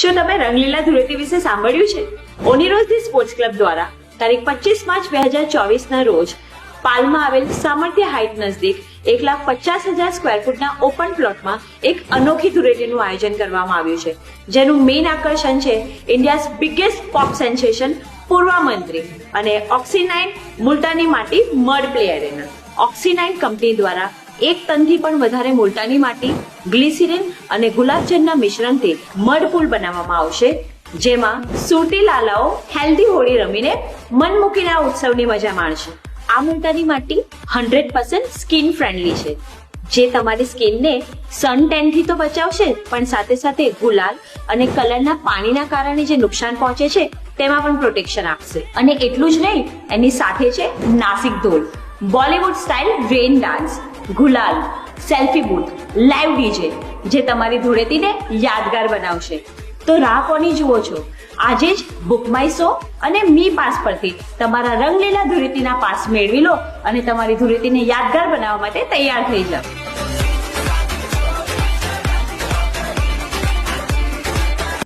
શું તમે રંગલીલા ધૂળેટી વિશે સાંભળ્યું છે? ઓનિરોઝી સ્પોર્ટ્સ ક્લબ દ્વારા તારીખ પચીસ પાંચ બે હજાર ચોવીસ ના રોજ પાલમાં આવેલ સામર્થ્ય હાઇટ નજદીક એક લાખ પચાસ હજાર સ્ક્વેર ફૂટના ઓપન પ્લોટમાં એક અનોખી ધૂળેટીનું આયોજન કરવામાં આવ્યું છે, જેનું મેઇન આકર્ષણ છે ઇન્ડિયાઝ બિગેસ્ટ પોપ સેન્સેશન પૂર્વ મંત્રી અને ઓક્સીનાઇન મુલતાની માટી મડ પ્લે ઓક્સીનાઇન કંપની દ્વારા એક ટનથી પણ વધારે મુલતાની માટી, ગ્લિસરીન અને ગુલાબજળના મિશ્રણથી મડ પુલ બનાવવામાં આવશે, જેમાં સુરતી લાલાઓ હેલ્ધી હોળી રમીને મન મૂકીને આ ઉત્સવની મજા માણશે. આ મુલતાની માટી હંડ્રેડ પર્સન્ટ સ્કિન ફ્રેન્ડલી છે. જે તમારી સ્કિનને સન ટેનથી તો બચાવશે, પણ સાથે સાથે ગુલાલ અને કલરના પાણીના કારણે જે નુકસાન પહોંચે છે, તેમાં પણ પ્રોટેક્શન આપશે. અને એટલું જ નહીં, એની સાથે છે Nashik dhol Bollywood style rain dance, gulal, selfie booth, live DJ, જે તમારી ધૂળેટીને યાદગાર બનાવશે. તો રાહ કોની જુઓ છો? આજે જ બુક માય શો અને મી પાસ પરથી તમારા રંગલીલા ધૂળેટીના પાસ મેળવી લો અને તમારી ધૂળેટીને યાદગાર બનાવવા માટે તૈયાર થઈ જાઓ.